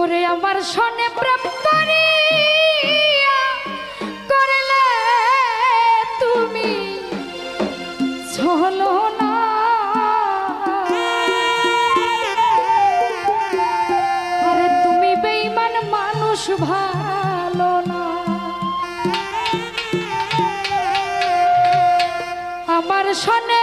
ওরে আমার সনে প্রেম করলে তুমি ছলো না। আরে তুমি বেইমান মানুষ, ভালো না। আমার সনে